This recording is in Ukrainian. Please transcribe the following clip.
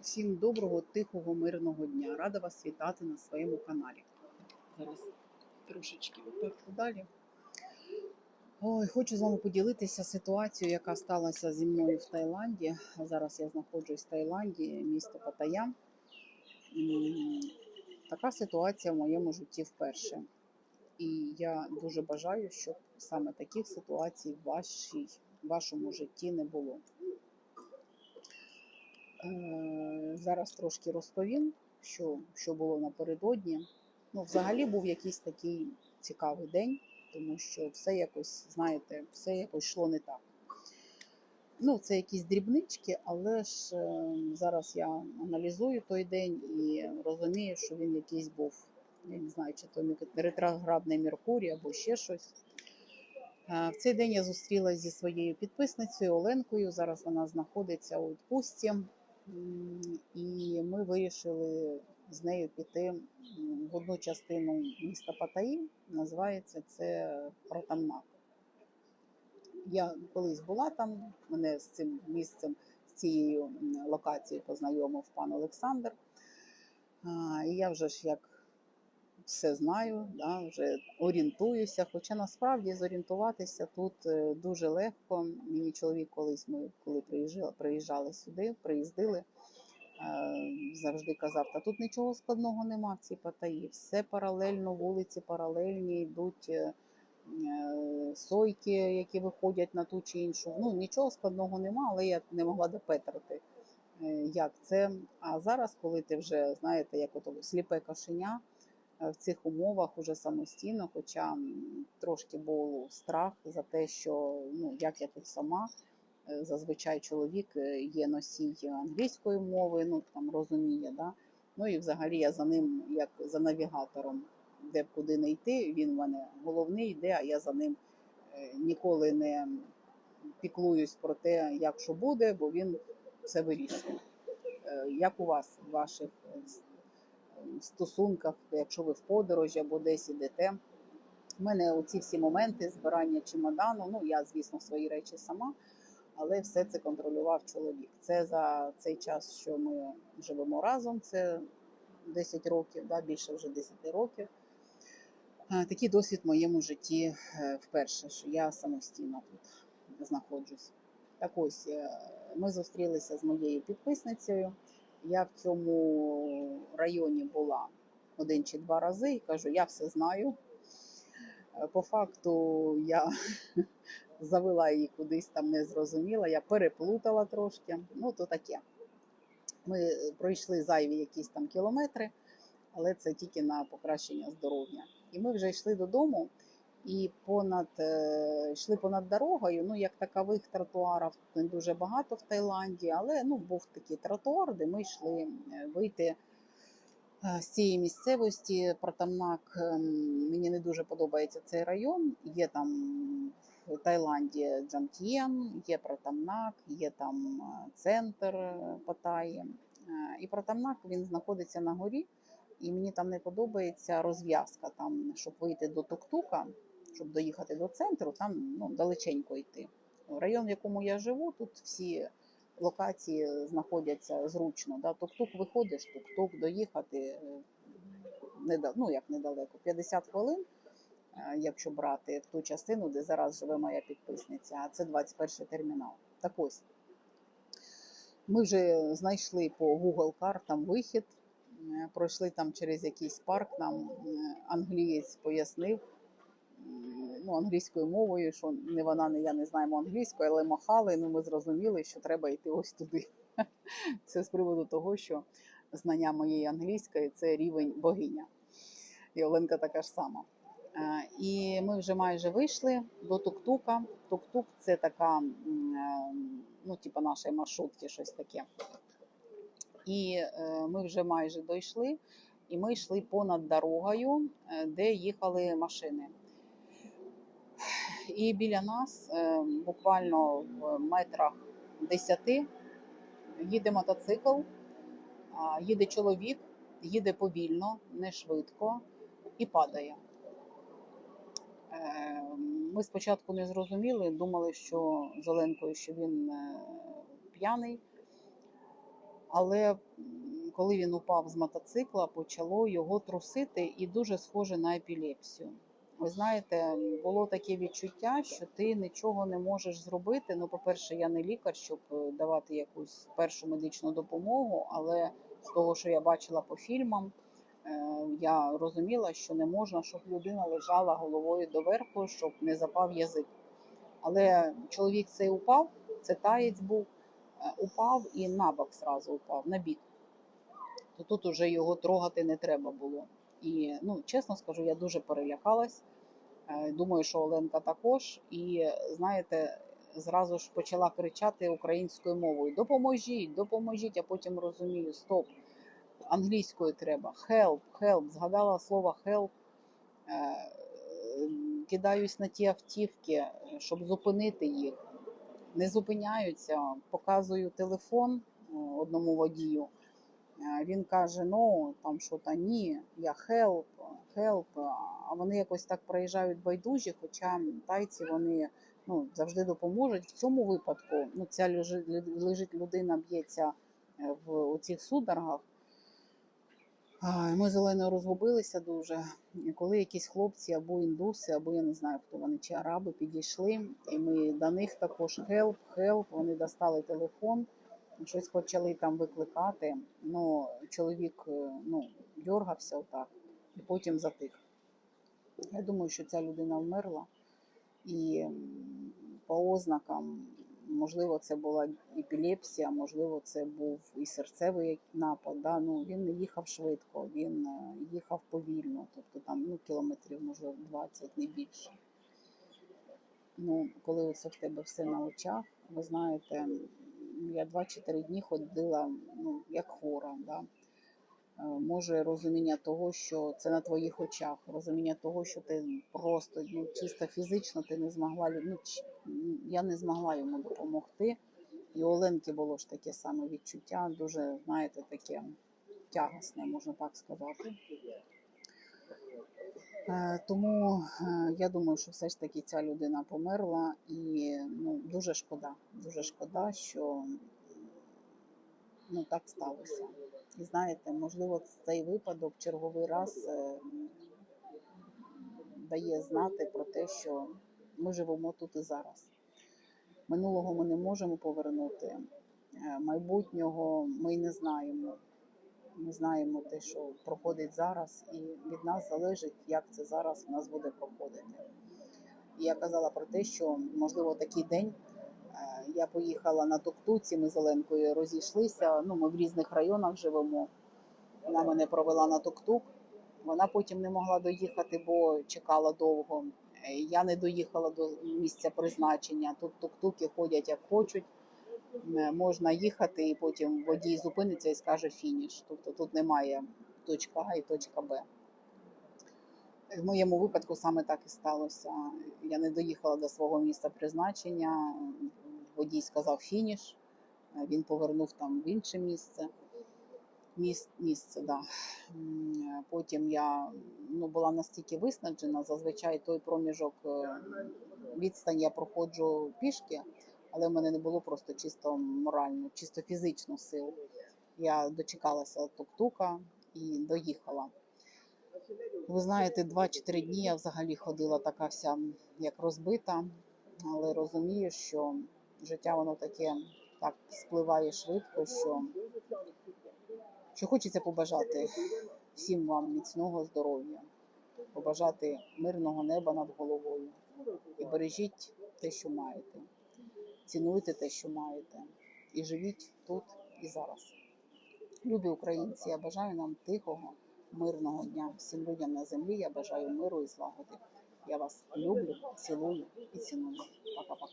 Всім доброго, тихого, мирного дня. Рада вас вітати на своєму каналі. Зараз трошечки випершу далі. Ой, хочу з вами поділитися ситуацією, яка сталася зі мною в Таїланді. Зараз я знаходжусь в Таїланді, місто Паттайя. Така ситуація в моєму житті вперше. І я дуже бажаю, щоб саме таких ситуацій в вашій, в вашому житті не було. Зараз трошки розповім, що, що було напередодні. Ну, взагалі був якийсь такий цікавий день, тому що все якось, знаєте, все якось йшло не так. Ну, це якісь дрібнички, але ж е, зараз я аналізую той день і розумію, що він якийсь був, я не знаю, чи то ретроградний Меркурій або ще щось. Е, В цей день я зустрілася зі своєю підписницею Оленкою. Зараз вона знаходиться у відпустці. І ми вирішили з нею піти в одну частину міста Паттайі. Називається це Протамнак. Я колись була там, мене з цим місцем, з цією локацією познайомив пан Олександр. І я вже ж як все знаю, да, вже орієнтуюся. Хоча насправді зорієнтуватися тут е, дуже легко. Мені чоловік колись ми, коли приїжджали, приїжджали сюди, приїздили, е, завжди казав, та тут нічого складного нема в цій Паттайі. Все паралельно, вулиці паралельні, йдуть е, сойки, які виходять на ту чи іншу. Ну нічого складного нема, але я не могла допетрити, як це. А зараз, коли ти вже знаєте, як ото сліпе кошеня в цих умовах уже самостійно, хоча трошки був страх за те, що ну як я тут сама. Е, Зазвичай чоловік е, є носій англійської мови, ну там розуміє, да. Ну і взагалі я за ним, як за навігатором, де б куди не йти, він в мене головний йде, а я за ним е, ніколи не піклуюсь про те, як що буде, бо він все вирішує. Е, Як у вас ваших е, е, стосунках, якщо ви в подорожі або десь ідете? У мене оці всі моменти збирання чемодану. Ну я, звісно, свої речі сама, але все це контролював чоловік. Це за цей час, що ми живемо разом. Це 10 років, да, більше вже 10 років. Такий досвід в моєму житті е, вперше, що я самостійно тут знаходжусь. Так ось е, ми зустрілися з моєю підписницею. Я в цьому районі була один чи два рази і кажу, я все знаю. Е, По факту я завела її кудись там не зрозуміла, я переплутала трошки. Ну, то таке. Ми пройшли зайві якісь там кілометри, але це тільки на покращення здоров'я. І ми вже йшли додому і понад е, йшли понад дорогою. Ну, як такових тротуарів не дуже багато в Таїланді, але ну, був такий тротуар, де ми йшли вийти е, з цієї місцевості. Протамнак ем, мені не дуже подобається цей район. Є там в Таїланді Джантієн, є Протамнак, є там е, центр Паттайі. І Протамнак він знаходиться на горі, і мені там не подобається розв'язка, там, щоб вийти до Туктука, щоб доїхати до центру, там ну, далеченько йти. Район, в якому я живу, тут всі локації знаходяться зручно. Да? Тук-тук виходиш, тук-тук доїхати е, ну, як недалеко, 50 хвилин, е, якщо брати в ту частину, де зараз живе моя підписниця, а це 21 термінал. Так ось. Ми вже знайшли по Google картам вихід, е, пройшли там через якийсь парк, нам англієць пояснив ну, англійською мовою, що не вона, не я не знаємо англійською, але махали. Ну, ми зрозуміли, що треба йти ось туди. Це з приводу того, що знання моєї англійської це рівень богиня. І Оленка така ж сама. Е, І ми вже майже вийшли до Тук-Тука. Тук-Тук це така, е, ну, типу нашої маршрутки, щось таке. І е, ми вже майже дійшли, і ми йшли понад дорогою, де їхали машини. І біля нас, е, буквально в метрах 10, їде мотоцикл, їде чоловік, їде повільно, не швидко і падає. Е, Ми спочатку не зрозуміли, думали, що з Оленкою, що він е, п'яний. Але коли він упав з мотоцикла, почало його трусити і дуже схоже на епілепсію. Ви знаєте, було таке відчуття, що ти нічого не можеш зробити. Ну, по-перше, я не лікар, щоб е, давати якусь першу медичну допомогу, але з того, що я бачила по фільмам, е, я розуміла, що не можна, щоб людина лежала головою доверху, щоб не запав язик. Але чоловік цей упав, це таєць був, е, упав і на бок зразу упав, на бік. То тут уже його трогати не треба було. І ну, чесно скажу, я дуже перелякалась. Е, Думаю, що Оленка також. І знаєте, зразу ж почала кричати українською мовою: Допоможіть, допоможіть, а потім розумію, стоп, англійською треба. Help, help. Згадала слово help. Е, Кидаюсь на ті автівки, щоб зупинити їх. Не зупиняються, показую телефон е, одному водію. Е, Він каже: ну там що та ні, я help, help. А вони якось так проїжджають байдужі, хоча тайці вони ну, завжди допоможуть. В цьому випадку ну, ця лежить, людина, б'ється е, в цих судорогах. Ми з Оленою розгубилися дуже. Коли якісь хлопці або індуси, або я не знаю, хто вони, чи араби підійшли, і ми до них також help, help, вони достали телефон, щось почали там викликати. Ну, чоловік е, ну, дергався отак і потім затих. Я думаю, що ця людина вмерла. І по ознакам, можливо, це була епілепсія, можливо, це був і серцевий напад. Да? Ну, він не їхав швидко, він е, їхав повільно, тобто там ну, кілометрів, можливо, 20, не більше. Ну, коли це в тебе все на очах, ви знаєте, я 2-4 дні ходила ну, як хвора. Да? Е, Може розуміння того, що це на твоїх очах, розуміння того, що ти просто ну, чисто фізично ти не змогла ну, я не змогла йому допомогти. І Оленки було ж таке саме відчуття, дуже, знаєте, таке тягосне, можна так сказати. Е, Тому е, я думаю, що все ж таки ця людина померла, і ну, дуже шкода, дуже шкода, що ну, так сталося. І знаєте, можливо, цей випадок черговий раз е, дає знати про те, що ми живемо тут і зараз. Минулого ми не можемо повернути, майбутнього ми не знаємо. Ми знаємо те, що проходить зараз, і від нас залежить, як це зараз в нас буде проходити. І я казала про те, що можливо такий день е, я поїхала на Токтуці, ми з Оленкою розійшлися. Ну, ми в різних районах живемо. Вона мене провела на Токтук. Вона потім не могла доїхати, бо чекала довго. Е, Я не доїхала до місця призначення. Тут тук-туки ходять як хочуть. Е, Можна їхати, і потім водій зупиниться і скаже фініш. Тобто тут немає точка А і точка Б. В моєму випадку саме так і сталося. Я не доїхала до свого місця призначення. Водій сказав фініш. Е, Він повернув там в інше місце. Міс, місце, да. Потім я ну, була настільки виснажена. Зазвичай той проміжок е, відстань я проходжу пішки, але в мене не було просто чисто морально, чисто фізично сил. Я дочекалася тук-тука і доїхала. Ви знаєте, 2-4 дні я взагалі ходила така вся як розбита, але розумію, що життя воно таке так спливає швидко, що, що хочеться побажати всім вам міцного здоров'я, побажати мирного неба над головою і бережіть те, що маєте, цінуйте те, що маєте, і живіть тут і зараз. Любі українці, я бажаю нам тихого, мирного дня. Всім людям на землі я бажаю миру і злагоди. Я вас люблю, цілую і ціную. Пока-пока.